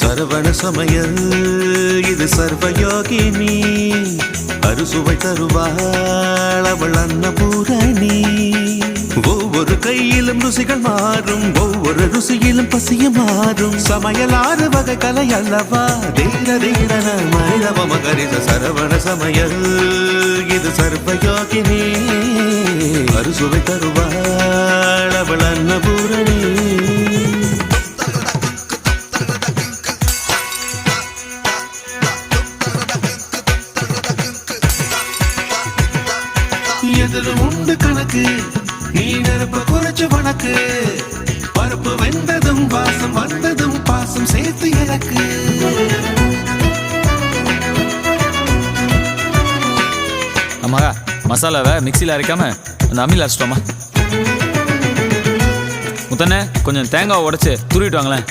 சரவண சமயல். இது சர்வயோகினி. அறுசுவை தருவாள் அவள் அன்னபூரணி. ஒவ்வொரு கையிலும் ருசிகள் மாறும். ஒவ்வொரு ருசியிலும் பசியும் மாறும். சமையல் ஆறு வகை கலை அல்லவா? தீர தீரன மனிதவ மகரித சரவண சமையல். இது சர்வயோகினி. அறுசுவை தருவாள் அவள் அன்னபூரணி. எதில் உண்டு கணக்கு. நீ நெருப்ப குறைச்சு வணக்கு. பருப்பு வெந்ததும் வாசம் வந்ததும் பாசம் சேர்த்து எனக்கு ஆமாக்கா மசாலாவை மிக்சியில் அரைக்காம அந்த அம்மியில் அரைச்சிட்டோமா முத்தண்ணே கொஞ்சம் தேங்காவை உடைச்சு துருவிட்டு வாங்களேன்.